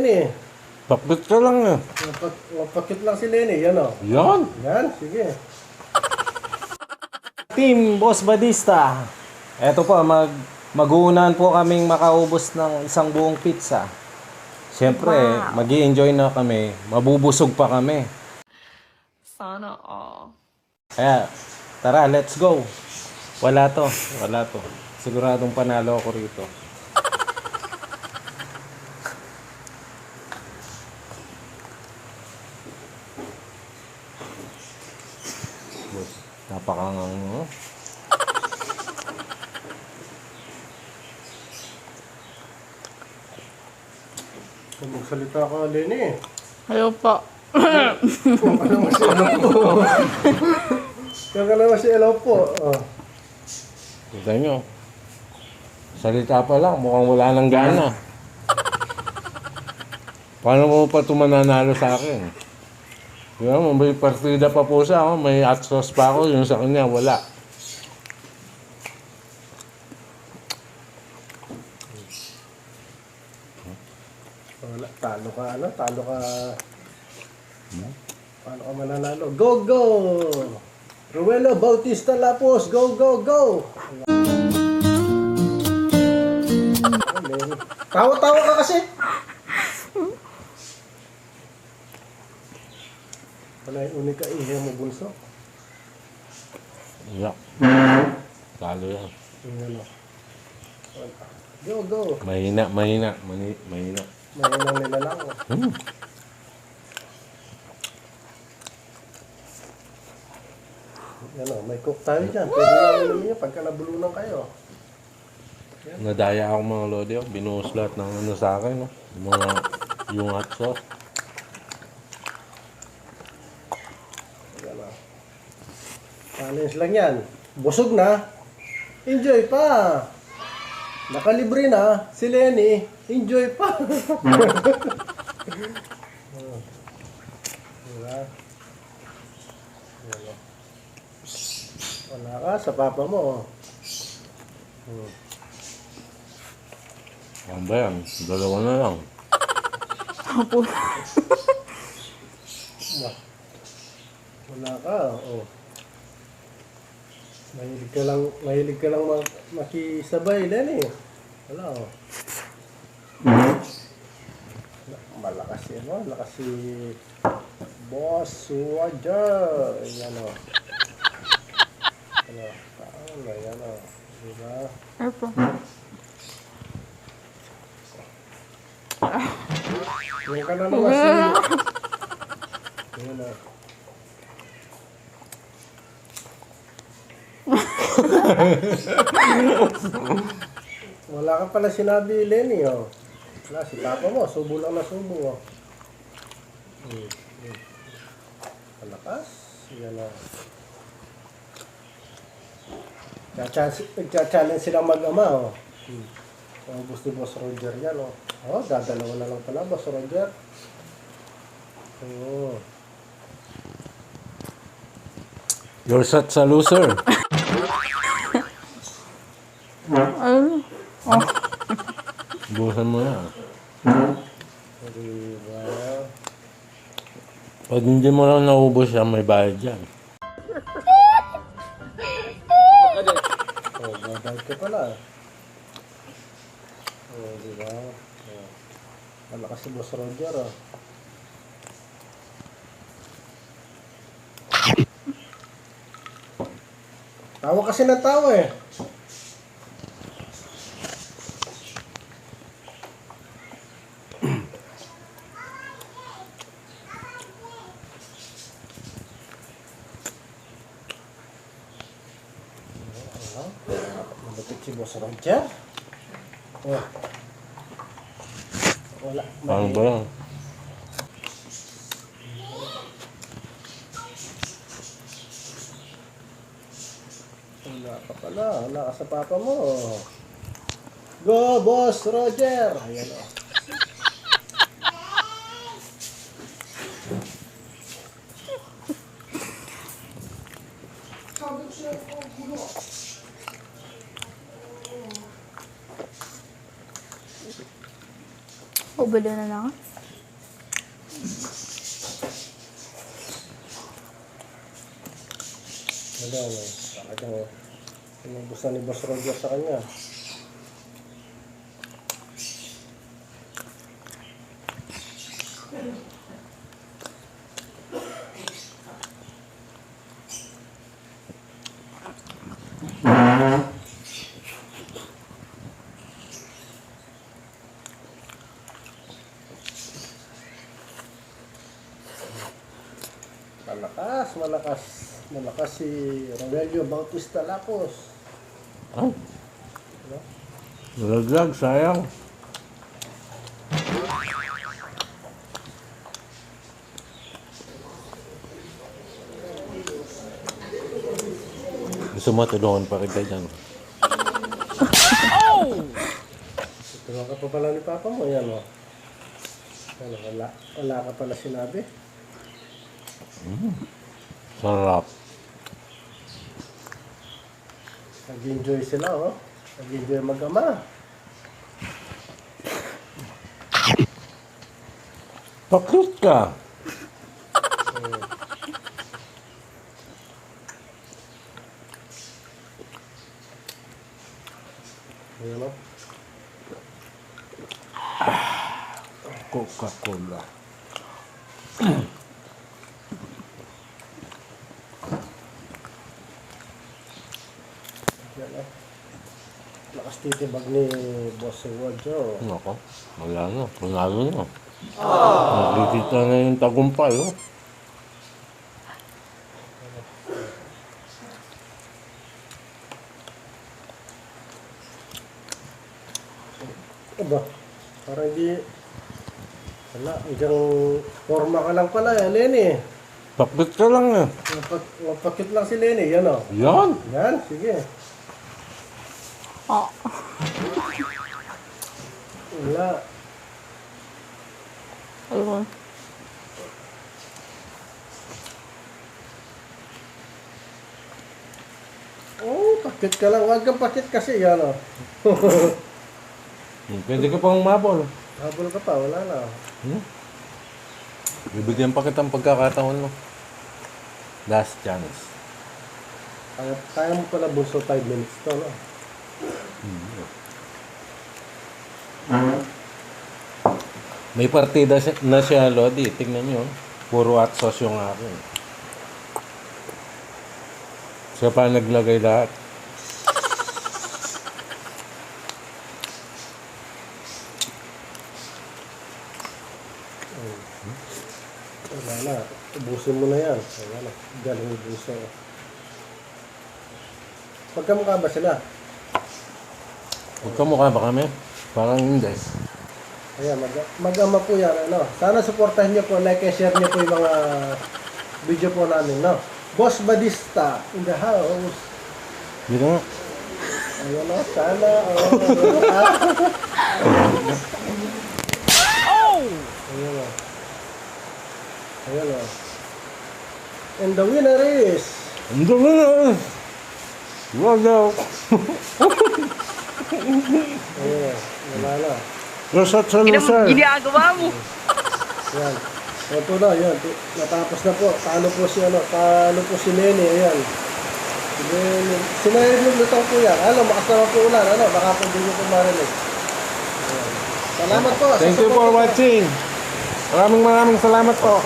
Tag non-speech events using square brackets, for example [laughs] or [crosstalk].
Lenny. Pakbit ka lang eh. Mapakit lang si Lenny. Yan o. Yan. Yan, sige. Team Boss Badista. Eto po, mag mag-uunahan po kaming makaubos ng isang buong pizza. Siyempre, mag enjoy na kami. Mabubusog pa kami. Sana all. Kaya, tara, let's go. Wala to, wala to. Siguradong panalo ako rito. Napakangang mo. Kung magsalita ka, Lenny. Ayaw pa. Kung ano mo si Elaw po. Kung ano mo si Elaw po. Oh. Kita nyo. Salita pa lang, mukhang wala nang gana. [laughs] Paano mo pa ito mananalo sa akin? Diba mo, may partida pa po siya, oh. may hot pa ako, yung sa kanya, wala. Wala. Talo ka, ano? Talo ka. Paano ka mananalo? Go, go! Ruelo Bautista Lapos, go, go, go! Tawa-tawa ka kasi. Wala yung unika ihe mo bunso. Yak. Talo yan. Ano. Go, go. Mahina, mahina, mani, mahina. May lang nila lang. oh. Hmm. Yan o, may cook tayo dyan. Pwede lang naman yun pagka nabulunan kayo. Nadaya ako mga lodi, oh. binuhos lahat ng ano sa akin, no? yung mga, yung hot sauce. Yan o. Challenge lang yan. Busog na. Enjoy pa. Nakalibre na. Si Lenny, enjoy pa. Oh. diba? Wala ka sa papa mo. oh. Hmm. Ano ba yan? Dalawa na lang. Apo. Wala. Wala ka, oh. Mahilig ka lang, mahilig ka lang mak- makisabay, Lenny. Wala, oh. Malakas si, ano, malakas si Boss Roger. Yan, oh. Ano, tama, yan, oh. Diba? Apo. Yung ka na naman si... Yan, oh. Wala ka pala sinabi, Lenny, oh. Wala, si Papa mo, subo lang na subo, oh. Hmm. hmm. Malakas. Yan, oh. Cha-challenge nagcha-challenge silang mag-ama, oh. Hmm. Kung gusto ni Boss Roger yan, oh. Oh, dadalawa na lang pala, Boss Roger. Oh. You're such a loser. [laughs] Ay. Busan mo. Diba? Pag hindi mo lang naubos yan, may bayad yan. Oh, babalik ka pala. Oh, diba? Oh. Malakas si Boss Roger, oh. Tawa kasi ng tawa eh. Ano? Malapit si Boss Roger. Oh. Wala. Paano ba yan? Wala ka pala. Wala ka sa papa mo. Go, Boss Roger! Ayan o. Ubalo na lang. Wala, ano. Bakit ang... Ni Boss Roger sa kanya? Malakas, malakas. Si Rogelio Bautista Lacos. Ay. Nalaglag, sayang. Gusto mo tulungan pa kita dyan. Tulungan ka pa pala ni Papa mo, yan o. Ano, wala, wala ka pala sinabi. Sarap. Nag-enjoy sila, oh. Nag-enjoy mag-ama. Pakit ka. Ayan, oh. Coca-Cola. Yan, oh. Lakas titibag ni Boss Roger. Nako, wala na. Panalo na. Nakikita na yung tagumpay, oh. Aba, parang hindi... Wala, hanggang forma ka lang pala, eh, Lenny. Pakit ka lang, eh. Mapakit lang si Lenny, yan o. Yan. Yan, sige. Ah. Wala. Ayun. Oh, pakit ka lang. Huwag kang pakit kasi, yan o. [laughs] Pwede ka pang umabol. Habol ka pa, wala na. Hmm? Bibigyan pa kitang pagkakataon mo. Last chance. Kaya, kaya mo pala bunso 5 minutes to, no? May partida si- na siya, Lodi. Tingnan nyo. Puro hot sauce yung akin. Siya pa naglagay lahat. Wala na. Ubusin mo na yan. Wala na. Galing yung bunso. Pagkamukha ba sila? Magkamukha ba kami? Parang hindi. Ayan, mag mag-ama po yan. Ano? Sana supportahan niyo po, like and share niyo po yung mga video po namin. No? Boss Badista in the house. Dito nga. Ayun o, sana. Oh, [laughs] Ayun o. Ayun o. And the winner is... Ang dami na. Wag daw. Ayun o. Wala na. Lusot sa lusot. ginagawa mo? Yan. Ito na, yan. Natapos na po. Talo po si ano, talo po si Nene. Ayan. Si Nene. Sinayad yung lutang po yan. Ano, makas naman po ulan. Ano, baka po hindi nyo po marinig. Ayan. Salamat po. Thank you for watching. Maraming maraming salamat po.